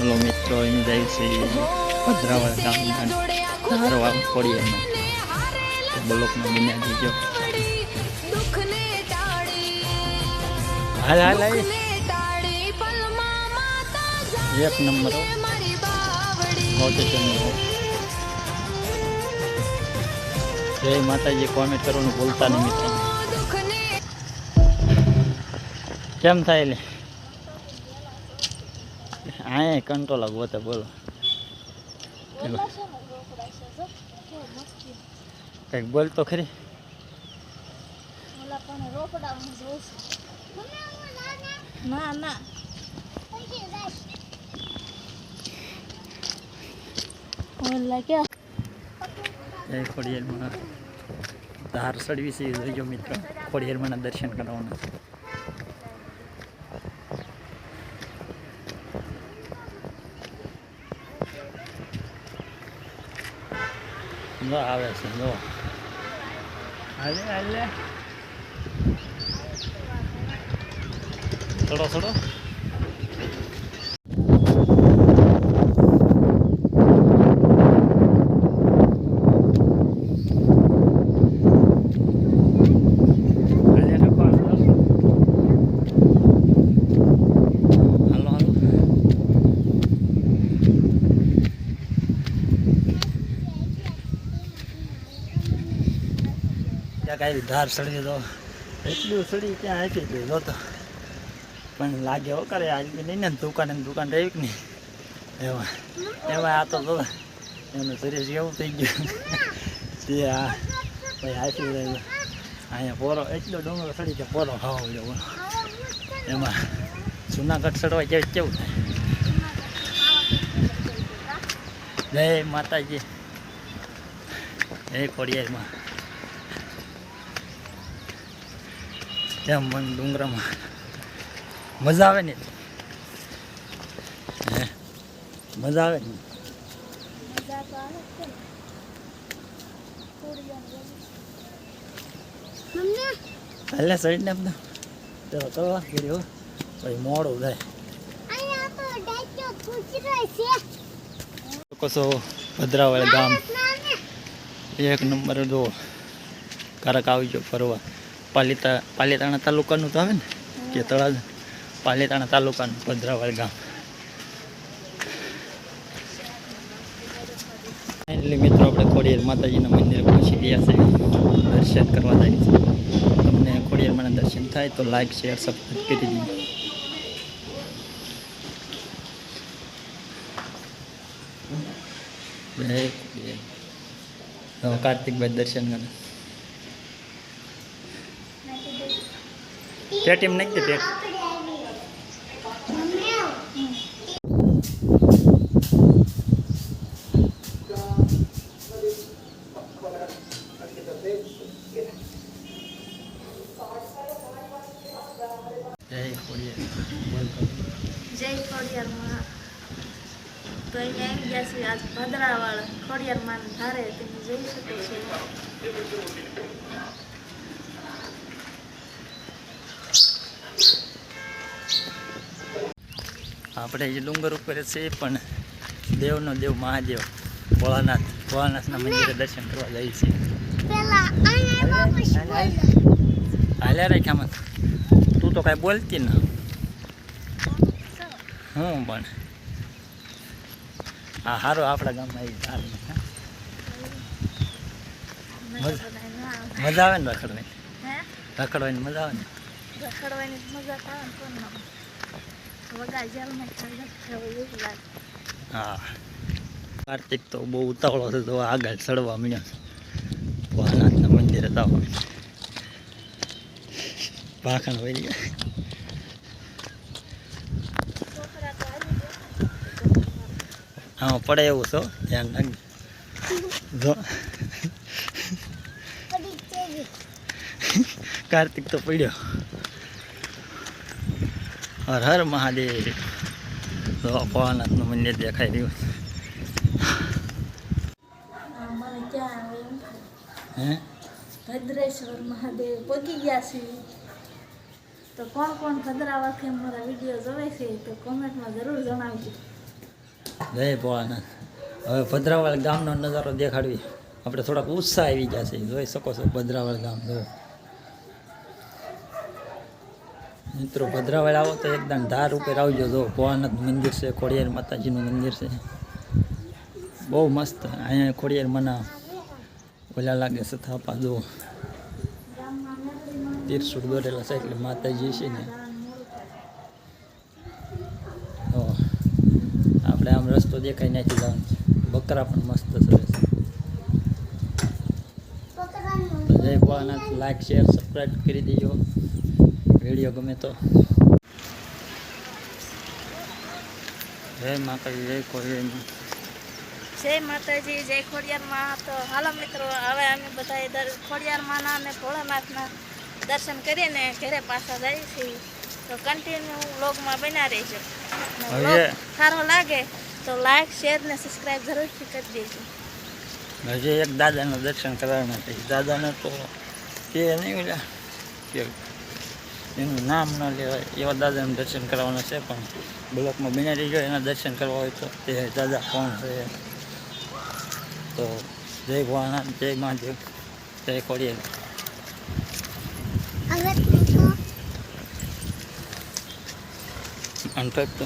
Hello મિત્રો એમ જાય છે ભદ્રાવળ ગામના ધારવા પડીએ બ્લોકમાં બન્યા છે જો હાલ હાલ. એક નંબર. જય માતાજી કોમેન્ટ કરવાનું ભૂલતા નહીં મિત્રો. કેમ થાય લે? હા કંટ્રોલ ગોતે બોલો. કંઈક બોલ તો ખરી. ના ના. ખોડિયારમાં ધાર સડવી છે જોઈજો મિત્રો. ખોડિયારમાંના દર્શન કરવાના જો આવે છે નો. હાલે હાલે. થોડો થોડો ત્યાં કાંઈ ધાર સડી તો એટલું સડી ત્યાં આપી દીધો તો. પણ લાગે હો કરે બી નહીં ને, દુકાને દુકાન રહી નહીં? એમાં એમાં આ તો એનું શરીર કેવું થઈ ગયું. તે આ, ભાઈ આપી રહ્યું અહીંયા પોરો, એટલો ડુંગરો સડી કે પોરો ખાવો જેવો એમાં જુનાગઢ સડવા જેવું કેવું થાય? જય માતાજી. જય ખોડિયારમાં. કેમ મન ડુંગરામાં મજા આવે ને? મજા આવે ને? તો આવે ને. આપણે ચલો કરવા કર્યો પછી મોડું થાય. કસો ભદ્રાવળ ગામ. એક નંબર જો કારક આવી ગયો ફરવા. પાલિતા પાલીતાણા તાલુકાનું તો આવે ને? કે તળાજ પાલીતાણા તાલુકાનું ભદ્રાવળ ગામ. એટલે મિત્રો, આપણે ખોડિયાર માતાજીના મંદિરે પહોંચી ગયા છે. દર્શન કરવા જાય છે. તમને ખોડિયારમાં દર્શન થાય તો લાઈક શેર સબસ્ક્રાઈબ કરી દીધું કાર્તિકભાઈ દર્શન કરે. પેટીએમ નાખી દે પેટ. ખોડિયાર. વેલકમ જય ખોડિયારમાં. તો અહીંયા આવી ગયા છે આજ ભદ્રાવાળ ખોડિયારમાં ધારે તમે જોઈ શકો છો. આપણે એ ડુંગર ઉપર છે પણ દેવનો દેવ મહાદેવ ભોળાનાથ. ભોળાનાથના મંદિરે દર્શન કરવા જાય છે. પેલા હાલ્યા રાખ્યામાં તું તો કાંઈ બોલતી ના. હું પણ. હા સારું આપણા ગામમાં એ સારું મજા આવે ને રખડવાની? રખડવાની મજા આવે ને? રખડવાની મજા આવે હા. કાર્તિક તો બહુ ઉતાવળો છે તો આગળ ચડવા મળ્યો છે. ભોળાનાથના મંદિરે જવા ભાખણ આવી ગયા હા પડે એવું છો ધ્યાન રાખજો. કાર્તિક તો પડ્યો. હર હર મહાદેવ. તો ભોળાનાથનું મંદિર દેખાઈ રહ્યું હે? ભદ્રેશ્વર મહાદેવ પગી ગયા છે. તો કોણ કોણ ભદ્રાવાથી મારા વીડિયો જોવે છે તો કોમેન્ટમાં જરૂર જણાવજો. જય ભોળાનાથ. હવે ભદ્રાવાળ ગામનો નજારો દેખાડવી. આપણે થોડાક ઉત્સાહ આવી ગયા છે. જોઈ શકો છો ભદ્રાવાળ ગામ. જો. મિત્રો, ભદ્રાવાળ આવો તો એકદમ ધાર ઉપર આવજો. જો ભોળાનાથ મંદિર છે, ખોડિયાર માતાજીનું મંદિર છે. બહુ મસ્ત અહીંયા ખોડિયાર મના ઓલા લાગે છે થાપા, જો. તીરસુડ દોરેલા છે એટલે માતાજી છે ને. તો આપણે આમ રસ્તો દેખાય નાખી જવાનું છે. બકરા પણ મસ્ત છે. તો જય ભવાનાથ લાઈક શેર સબસ્ક્રાઈબ કરી દેજો. વીડિયો ગમે તો. જય માતાજી જય ખોડિયારમાં. જય માતાજી જય ખોડિયારમાં. તો હાલો મિત્રો હવે અમે બધા દર ખોડિયારમાંના અને ભોળાનાથના દર્શન કરીને ઘરે પાછા જઈએ છીએ. તો કન્ટિન્યુ વ્લોગમાં બના રહેજો. સારો લાગે તો લાઈક શેર ને સબસ્ક્રાઈબ જરૂરથી કરી દેજો. હજી એક દાદાના દર્શન કરવાના છે દાદાને તો કે નહીં ઓલા? કે એનું નામ ન લેવાય એવા દાદાનું દર્શન કરવાના છે પણ બ્લોકમાં બિના રહીજો એના દર્શન કરવા હોય તો. તે દાદા કોણ છે? તો જય ભવાના જય મહાદેવ જય ખોડિયાર. અનફેક્ટ